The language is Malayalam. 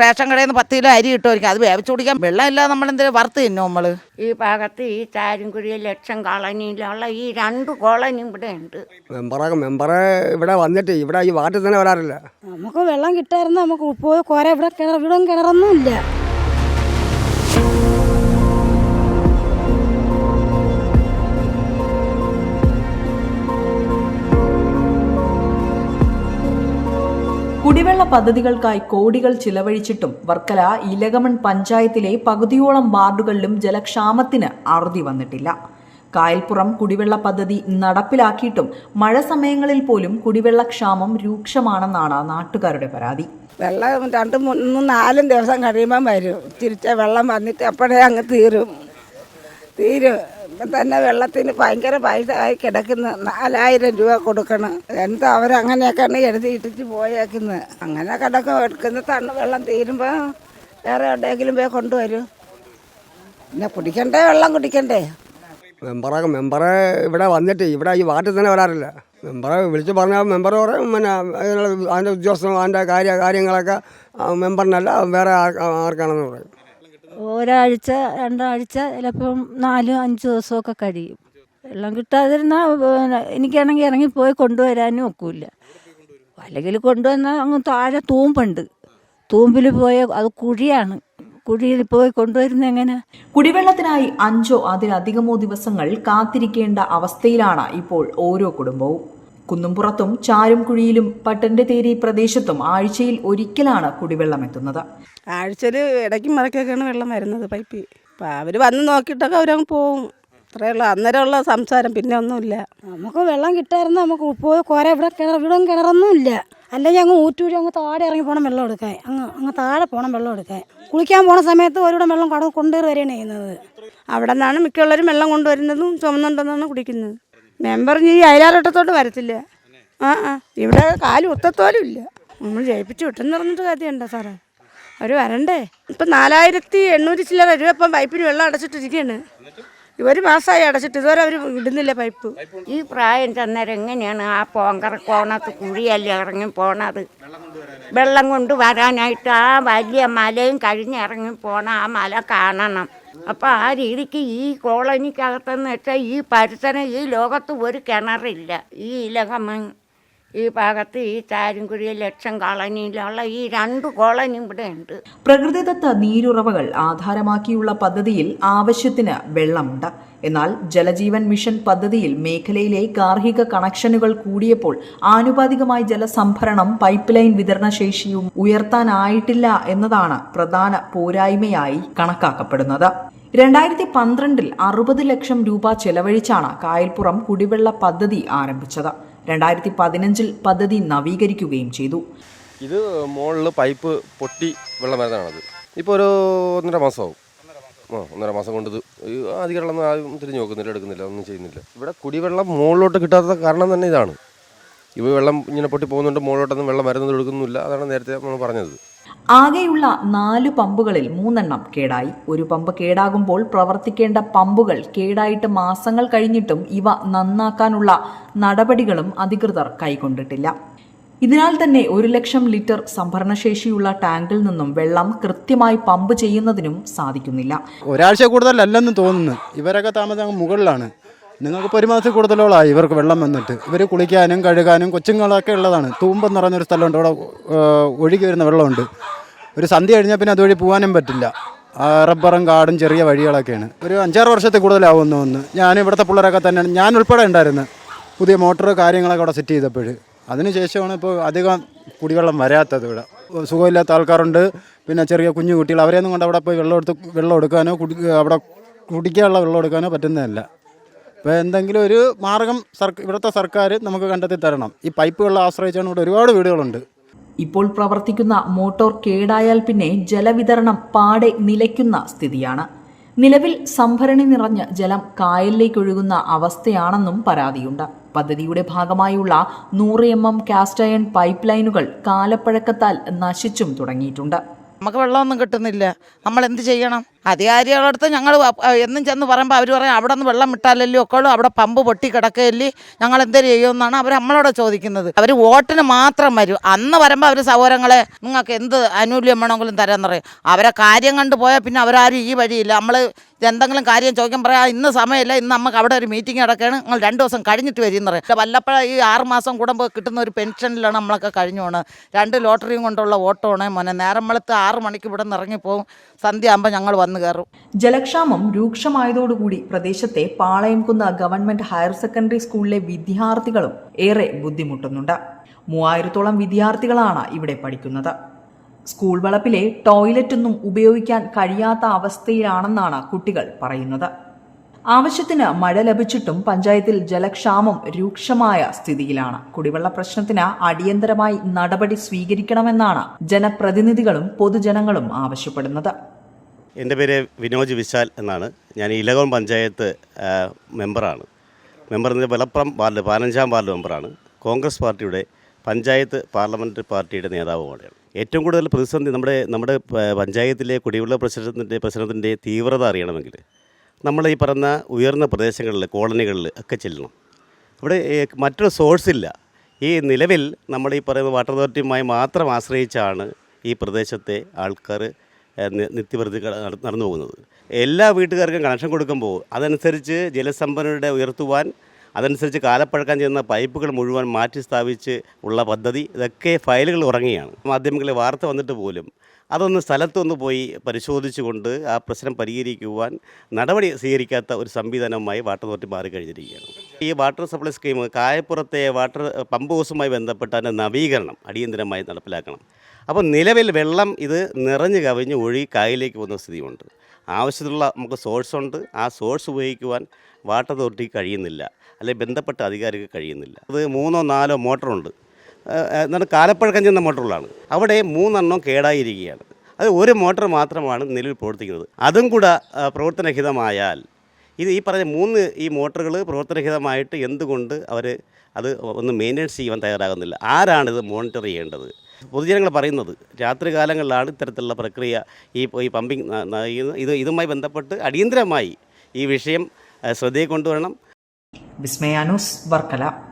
റേഷൻ കടയിൽ നിന്ന് പത്ത് കിലോ അരി കിട്ടുമായിരിക്കും. അത് വേവിച്ചു കുടിക്കാൻ വെള്ളമില്ലാതെ നമ്മൾ എന്തെങ്കിലും വറുത്ത് തിന്നോ നമ്മൾ ഈ ഭാഗത്ത് ഈ ചാരുംകുഴി ലക്ഷം കോളനിയിലുള്ള ഈ രണ്ട് കോളനി ഇവിടെ ഉണ്ട്. മെമ്പറെ മെമ്പറെ ഇവിടെ വന്നിട്ട് ഇവിടെ ഈ വാർഡിൽ തന്നെ വരാറില്ല. നമുക്ക് വെള്ളം കിട്ടായിരുന്നു നമുക്ക് പോയി കുറെ ഇവിടെ കിണർ ഇവിടെ കിണറൊന്നും ഇല്ല കുടിവെള്ള പദ്ധതികൾക്കായി കോടികൾ ചിലവഴിച്ചിട്ടും വർക്കല ഇലകമൺ പഞ്ചായത്തിലെ പകുതിയോളം വാർഡുകളിലും ജലക്ഷാമത്തിന് അറുതി വന്നിട്ടില്ല. കായൽപ്പുറം കുടിവെള്ള പദ്ധതി നടപ്പിലാക്കിയിട്ടും മഴ സമയങ്ങളിൽ പോലും കുടിവെള്ളക്ഷാമം രൂക്ഷമാണെന്നാണ് നാട്ടുകാരുടെ പരാതി. വെള്ളം രണ്ട് മൂന്നും നാലും ദിവസം കഴിയുമ്പം വരും. തിരിച്ച വെള്ളം വന്നിട്ട് അപ്പോഴേ അങ്ങ് തീരും. തീരും. ഇപ്പം തന്നെ വെള്ളത്തിന് ഭയങ്കര പൈസ ആയി കിടക്കുന്നു. നാലായിരം രൂപ കൊടുക്കണം. എന്താ അവരങ്ങനെയൊക്കെയാണ് എഴുതിയിട്ടിട്ട് പോയേക്കുന്നത് അങ്ങനെ കിടക്കും. എടുക്കുന്ന തണ്ണ് വെള്ളം തീരുമ്പോൾ വേറെ എവിടെയെങ്കിലും പോയി കൊണ്ടുവരും. പിന്നെ കുടിക്കണ്ടേ? വെള്ളം കുടിക്കണ്ടേ? മെമ്പറ മെമ്പറെ ഇവിടെ വന്നിട്ട് ഇവിടെ ഈ വാർഡിൽ തന്നെ വരാറില്ല. മെമ്പറെ വിളിച്ച് പറഞ്ഞാൽ മെമ്പർ പറയും. പിന്നെ അതിനുള്ള അതിന്റെ ഉദ്യോഗസ്ഥനും അതിന്റെ കാര്യ കാര്യങ്ങളൊക്കെ മെമ്പറിനല്ല വേറെ ആർ- ആർക്കാണെന്ന് പറയും. ഒരാഴ്ച രണ്ടാഴ്ച ചിലപ്പം നാലും അഞ്ച് ദിവസമൊക്കെ കഴിയും. വെള്ളം കിട്ടാതിരുന്നാൽ എനിക്കാണെങ്കിൽ ഇറങ്ങി പോയി കൊണ്ടുവരാനും ഒക്കില്ല. അല്ലെങ്കിൽ കൊണ്ടുവന്നാൽ അങ്ങ് താഴെ തൂമ്പുണ്ട്. തൂമ്പിൽ പോയ അത് കുഴിയാണ്. കുഴിയിൽ പോയി കൊണ്ടുവരുന്നത് എങ്ങനെ കുടിവെള്ളത്തിനായി അഞ്ചോ അതിലധികമോ ദിവസങ്ങൾ കാത്തിരിക്കേണ്ട അവസ്ഥയിലാണ് ഇപ്പോൾ ഓരോ കുടുംബവും. കുന്നുംപുറത്തും ചാരുംകുഴിയിലും പട്ടന്റെ തേരി പ്രദേശത്തും ആഴ്ചയിൽ ഒരിക്കലാണ് കുടിവെള്ളം എത്തുന്നത് ആഴ്ചയിൽ ഇടയ്ക്ക് മറക്കൊക്കെയാണ് വെള്ളം വരുന്നത് പൈപ്പിൽ അപ്പം അവർ വന്ന് നോക്കിയിട്ടൊക്കെ അവരങ്ങ് പോവും. അത്രയുള്ള. ഉള്ളൂ അന്നേരമുള്ള സംസാരം പിന്നെ ഒന്നുമില്ല. നമുക്ക് വെള്ളം കിട്ടായിരുന്നു നമുക്ക് പോയ കുറെ ഇവിടെ കിണർ ഇവിടെ കിണറൊന്നും ഇല്ല അല്ലെങ്കിൽ അങ്ങ് ഊറ്റൂരി അങ്ങ് താഴെ ഇറങ്ങി പോകണം വെള്ളം എടുക്കാൻ. അങ്ങ് അങ്ങ് താഴെ പോകണം വെള്ളം എടുക്കാൻ. കുളിക്കാൻ പോണ സമയത്ത് ഒരിടം വെള്ളം കട കൊണ്ടുവരി വരികയാണ് ചെയ്യുന്നത്. അവിടെ നിന്നാണ് മിക്കുള്ളവരും വെള്ളം കൊണ്ടുവരുന്നതും ചുമന്നുണ്ടെന്നാണ് കുടിക്കുന്നത്. മെമ്പർ ഈ അയലാറട്ടത്തോട്ട് വരത്തില്ല. ആ ഇവിടെ കാൽ ഒത്തത്തോലും ഇല്ല. നമ്മൾ ജയിപ്പിച്ച് വിട്ടെന്ന് പറഞ്ഞിട്ട് കാര്യമുണ്ടോ സാറേ? അവർ വരണ്ടേ? ഇപ്പം നാലായിരത്തി എണ്ണൂറ്റി ചില്ലറ രൂപ ഇപ്പം പൈപ്പിന് വെള്ളം അടച്ചിട്ടിരിക്കുകയാണ് ഒരു മാസമായി അടച്ചിട്ട് ഇതുവരെ അവർ ഇടുന്നില്ല പൈപ്പ്. ഈ പ്രായം ചെന്നേരം എങ്ങനെയാണ് ആ പോങ്കറ കോണത്ത് കുഴിയല്ലേ ഇറങ്ങി പോണത്? വെള്ളം കൊണ്ട് വരാനായിട്ട് ആ വലിയ മലയും കഴിഞ്ഞ് ഇറങ്ങി പോണ ആ മല കാണണം. അപ്പം ആ രീതിക്ക് ഈ കോളനിക്കകത്തെന്ന് വെച്ചാൽ ഈ പരിസരം ഈ ലോകത്ത് ഒരു കിണറില്ല. ഈ ഇലകമൺ ഈ ഭാഗത്ത് ഈ ചാരുംകുഴി ലക്ഷം കോളനിയിലുള്ള ഈ രണ്ട് കോളനി ഇവിടെ ഉണ്ട് പ്രകൃതിദത്ത നീരുറവകൾ ആധാരമാക്കിയുള്ള പദ്ധതിയിൽ ആവശ്യത്തിന് വെള്ളമുണ്ട്. എന്നാൽ ജലജീവൻ മിഷൻ പദ്ധതിയിൽ മേഖലയിലെ ഗാർഹിക കണക്ഷനുകൾ കൂടിയപ്പോൾ ആനുപാതികമായി ജലസംഭരണം പൈപ്പ് ലൈൻ വിതരണശേഷിയും ഉയർത്താനായിട്ടില്ല എന്നതാണ് പ്രധാന പോരായ്മയായി കണക്കാക്കപ്പെടുന്നത്. രണ്ടായിരത്തി പന്ത്രണ്ടിൽ അറുപത് ലക്ഷം രൂപ ചെലവഴിച്ചാണ് കായൽപ്പുറം കുടിവെള്ള പദ്ധതി ആരംഭിച്ചത്. രണ്ടായിരത്തി പതിനഞ്ചിൽ പദ്ധതി നവീകരിക്കുകയും ചെയ്തു. ഇത് മുകളിൽ പൈപ്പ് പൊട്ടി വെള്ളം വരുന്നതാണത്. ഇപ്പോൾ ഒരു ഒന്നര മാസമാവും. ആ ഒന്നര മാസം കൊണ്ട് ഇത് ഈ അധികമുള്ളൊന്നും ആരും തിരിഞ്ഞു നോക്കുന്നില്ല എടുക്കുന്നില്ല ഒന്നും ചെയ്യുന്നില്ല. ഇവിടെ കുടിവെള്ളം മുകളിലോട്ട് കിട്ടാത്ത കാരണം തന്നെ ഇതാണ്. ഇവ വെള്ളം ഇങ്ങനെ പൊട്ടി പോകുന്നുണ്ട് മുകളിലോട്ടൊന്നും വെള്ളം വരുന്നത് എടുക്കുന്നില്ല അതാണ് നേരത്തെ നമ്മൾ പറഞ്ഞത്. ആകെയുള്ള നാല് പമ്പുകളിൽ മൂന്നെണ്ണം കേടായി. ഒരു പമ്പ് കേടാകുമ്പോൾ പ്രവർത്തിക്കേണ്ട പമ്പുകൾ കേടായിട്ട് മാസങ്ങൾ കഴിഞ്ഞിട്ടും ഇവ നന്നാക്കാനുള്ള നടപടികളും അധികൃതർ കൈക്കൊണ്ടിട്ടില്ല ഇതിനാൽ തന്നെ ഒരു ലക്ഷം ലിറ്റർ സംഭരണശേഷിയുള്ള ടാങ്കിൽ നിന്നും വെള്ളം കൃത്യമായി പമ്പ് ചെയ്യുന്നതിനും സാധിക്കുന്നില്ല. ഒരാഴ്ച കൂടുതലല്ലെന്ന് തോന്നുന്നു. ഇവരൊക്കെ താമസം മുകളിലാണ്. നിങ്ങൾക്ക് ഒരു മാസത്തിൽ കൂടുതലോളായി ഇവർക്ക് വെള്ളം വന്നിട്ട്. ഇവർ കുളിക്കാനും കഴുകാനും കൊച്ചുങ്ങളൊക്കെ ഉള്ളതാണ്. തൂമ്പെന്ന് പറയുന്നൊരു സ്ഥലമുണ്ട്. അവിടെ ഒഴുകി വരുന്ന വെള്ളമുണ്ട്. ഒരു സന്ധ്യ കഴിഞ്ഞാൽ പിന്നെ അതുവഴി പോകാനും പറ്റില്ല. റബ്ബറും കാടും ചെറിയ വഴികളൊക്കെയാണ്. ഒരു അഞ്ചാറ് വർഷത്തിൽ കൂടുതലാവുമെന്ന് ഒന്ന് ഞാൻ ഇവിടുത്തെ പിള്ളേരൊക്കെ തന്നെയാണ്. ഞാൻ ഉൾപ്പെടെ ഉണ്ടായിരുന്നു പുതിയ മോട്ടോർ കാര്യങ്ങളൊക്കെ അവിടെ സെറ്റ് ചെയ്തപ്പോൾ. അതിനുശേഷമാണ് ഇപ്പോൾ അധികം കുടിവെള്ളം വരാത്തത് ഇവിടെ. സുഖമില്ലാത്ത ആൾക്കാരുണ്ട്. പിന്നെ ചെറിയ കുഞ്ഞു കുട്ടികൾ അവരെയൊന്നും കൊണ്ട് അവിടെ പോയി വെള്ളം എടുത്ത് വെള്ളം എടുക്കാനോ കുടി അവിടെ കുടിക്കാനുള്ള വെള്ളം എടുക്കാനോ പറ്റുന്നതല്ല. അപ്പോൾ എന്തെങ്കിലും ഒരു മാർഗം സർക്കാർ ഇവിടുത്തെ സർക്കാർ നമുക്ക് കണ്ടെത്തി തരണം. ഈ പൈപ്പ് വെള്ളം ആശ്രയിച്ചാണ് ഇവിടെ ഒരുപാട് വീടുകളുണ്ട്. ഇപ്പോൾ പ്രവർത്തിക്കുന്ന മോട്ടോർ കേടായാൽ പിന്നെ ജലവിതരണം പാടെ നിലയ്ക്കുന്ന സ്ഥിതിയാണ്. നിലവിൽ സംഭരണി നിറഞ്ഞ് ജലം കായലിലേക്കൊഴുകുന്ന അവസ്ഥയാണെന്നും പരാതിയുണ്ട്. പദ്ധതിയുടെ ഭാഗമായുള്ള നൂറ് M M cast iron pipe ലൈനുകൾ കാലപ്പഴക്കത്താൽ നശിച്ചും തുടങ്ങിയിട്ടുണ്ട്. നമുക്ക് വെള്ളമൊന്നും കിട്ടുന്നില്ല. നമ്മൾ എന്ത് ചെയ്യണം? അധികാരികളടുത്ത് ഞങ്ങൾ എന്നും ചെന്ന് പറയുമ്പോൾ അവർ പറയും അവിടെ നിന്ന് വെള്ളം വിട്ടാലല്ലേ ഒക്കെയുള്ളൂ അവിടെ പമ്പ് പൊട്ടി കിടക്കുകയല്ലേ ഞങ്ങൾ എന്ത് ചെയ്യുമെന്നാണ് അവർ നമ്മളോട് ചോദിക്കുന്നത്. അവർ വോട്ടിന് മാത്രം വരും. അന്ന് വരുമ്പോൾ അവർ സഹോദരങ്ങളെ നിങ്ങൾക്ക് എന്ത് ആനുകൂല്യം വേണമെങ്കിലും തരാമെന്ന് പറയും. അവരെ കാര്യം കണ്ടു പോയാൽ പിന്നെ അവരാരും ഈ വഴിയില്ല. നമ്മൾ എന്തെങ്കിലും കാര്യം ചോദിക്കാൻ പറയാം ഇന്ന് സമയമില്ല ഇന്ന് നമുക്ക് അവിടെ ഒരു മീറ്റിംഗ് നടക്കുകയാണ് നിങ്ങൾ രണ്ട് ദിവസം കഴിഞ്ഞിട്ട് വരും പറയും. വല്ലപ്പോഴും ഈ ആറ് മാസം കൂടുമ്പോൾ കിട്ടുന്ന ഒരു പെൻഷനിലാണ് നമ്മളൊക്കെ കഴിഞ്ഞു രണ്ട് ലോട്ടറിയും കൊണ്ടുള്ള ഓട്ടമാണ് മോനെ. നേരം വെളുത്ത് ആറ് മണിക്ക് ഇവിടെ നിന്ന് ഇറങ്ങിപ്പോവും സന്ധ്യ ആകുമ്പോൾ ഞങ്ങൾ വന്നു കയറും. ജലക്ഷാമം രൂക്ഷമായതോടുകൂടി പ്രദേശത്തെ പാളയംകുന്ന ഗവൺമെന്റ് ഹയർ സെക്കൻഡറി സ്കൂളിലെ വിദ്യാർത്ഥികളും ഏറെ ബുദ്ധിമുട്ടുന്നുണ്ട്. മൂവായിരത്തോളം വിദ്യാർത്ഥികളാണ് ഇവിടെ പഠിക്കുന്നത്. സ്കൂൾ വളപ്പിലെ ടോയ്ലറ്റൊന്നും ഉപയോഗിക്കാൻ കഴിയാത്ത അവസ്ഥയിലാണെന്നാണ് കുട്ടികൾ പറയുന്നത്. ആവശ്യത്തിന് മഴ ലഭിച്ചിട്ടും പഞ്ചായത്തിൽ ജലക്ഷാമം രൂക്ഷമായ സ്ഥിതിയിലാണ്. കുടിവെള്ള പ്രശ്നത്തിന് അടിയന്തരമായി നടപടി സ്വീകരിക്കണമെന്നാണ് ജനപ്രതിനിധികളും പൊതുജനങ്ങളും ആവശ്യപ്പെടുന്നത്. എന്റെ പേര് വിനോജ് വിശാൽ എന്നാണ്. ഞാൻ ഇലകോൺ പഞ്ചായത്ത് മെമ്പറാണ്. മെമ്പർ എന്ന വെളപ്രം വാർഡ് പതിനഞ്ചാം വാർഡ് മെമ്പറാണ്. കോൺഗ്രസ് പാർട്ടിയുടെ പഞ്ചായത്ത് പാർലമെന്ററി പാർട്ടിയുടെ നേതാവുമാണ് ഏറ്റവും കൂടുതൽ പ്രതിസന്ധി നമ്മുടെ നമ്മുടെ പഞ്ചായത്തിലെ കുടിവെള്ള പ്രശ്നത്തിന്റെ പ്രശ്നത്തിന്റെ തീവ്രത അറിയണമെങ്കിൽ നമ്മൾ ഈ പറഞ്ഞ ഉയർന്ന പ്രദേശങ്ങളിൽ കോളനികളിൽ ഒക്കെ ചെല്ലണം. ഇവിടെ മറ്റൊരു സോഴ്സ് ഇല്ല. ഈ നിലവിൽ നമ്മൾ ഈ പറയുന്ന വാട്ടർ അതോറിറ്റിയുമായി മാത്രം ആശ്രയിച്ചാണ് ഈ പ്രദേശത്തെ ആൾക്കാർ നിത്യപ്രതി നടന്നു പോകുന്നത്. എല്ലാ വീട്ടുകാർക്കും കണക്ഷൻ കൊടുക്കുമ്പോൾ അതനുസരിച്ച് ജലസമ്പന്നരുടെ ഉയർത്തുവാൻ അതനുസരിച്ച് കാലപ്പഴക്കം ചെയ്യുന്ന പൈപ്പുകൾ മുഴുവൻ മാറ്റി സ്ഥാപിച്ച് ഉള്ള പദ്ധതി ഇതൊക്കെ ഫയലുകൾ ഉറങ്ങിയാണ്. മാധ്യമങ്ങളിൽ വാർത്ത വന്നിട്ട് പോലും അതൊന്ന് സ്ഥലത്തൊന്ന് പോയി പരിശോധിച്ചുകൊണ്ട് ആ പ്രശ്നം പരിഹരിക്കുവാൻ നടപടി സ്വീകരിക്കാത്ത ഒരു സംവിധാനവുമായി വാട്ടർ അതോറിറ്റി മാറിക്കഴിഞ്ഞിരിക്കുകയാണ്. ഈ വാട്ടർ സപ്ലൈ സ്കീം കായപ്പുറത്തെ വാട്ടർ പമ്പ് ഹൗസുമായി ബന്ധപ്പെട്ട അതിന്റെ നവീകരണം അടിയന്തരമായി നടപ്പിലാക്കണം. അപ്പോൾ നിലവിൽ വെള്ളം ഇത് നിറഞ്ഞു കവിഞ്ഞ് ഒഴുകി കായലിലേക്ക് പോകുന്ന സ്ഥിതിയുണ്ട്. ആവശ്യത്തിലുള്ള നമുക്ക് സോഴ്സ് ഉണ്ട്. ആ സോഴ്സ് ഉപയോഗിക്കുവാൻ വാട്ടർ അതോറിറ്റി കഴിയുന്നില്ല. അല്ലെങ്കിൽ ബന്ധപ്പെട്ട അധികാരിക്ക് കഴിയുന്നില്ല. അത് മൂന്നോ നാലോ മോട്ടറുണ്ട് എന്നാണ് കാലപ്പഴക്കം ചെന്ന മോട്ടറുകളാണ് അവിടെ മൂന്നെണ്ണം കേടായിരിക്കുകയാണ്. അത് ഒരു മോട്ടർ മാത്രമാണ് നിലവിൽ പ്രവർത്തിക്കുന്നത്. അതും കൂടെ പ്രവർത്തനരഹിതമായാൽ ഇത് ഈ പറഞ്ഞ മൂന്ന് ഈ മോട്ടറുകൾ പ്രവർത്തനരഹിതമായിട്ട് എന്തുകൊണ്ട് അവർ അത് ഒന്ന് മെയിന്റെനൻസ് ചെയ്യാൻ തയ്യാറാകുന്നില്ല? ആരാണിത് മോണിറ്റർ ചെയ്യേണ്ടത്? പൊതുജനങ്ങൾ പറയുന്നത് രാത്രി കാലങ്ങളിലാണ് ഇത്തരത്തിലുള്ള പ്രക്രിയ ഈ ഈ പമ്പിങ് ഇത് ഇതുമായി ബന്ധപ്പെട്ട് അടിയന്തരമായി ഈ വിഷയം ശ്രദ്ധയിൽ കൊണ്ടുവരണം. വിസ്മയാനൂസ് വർക്കല.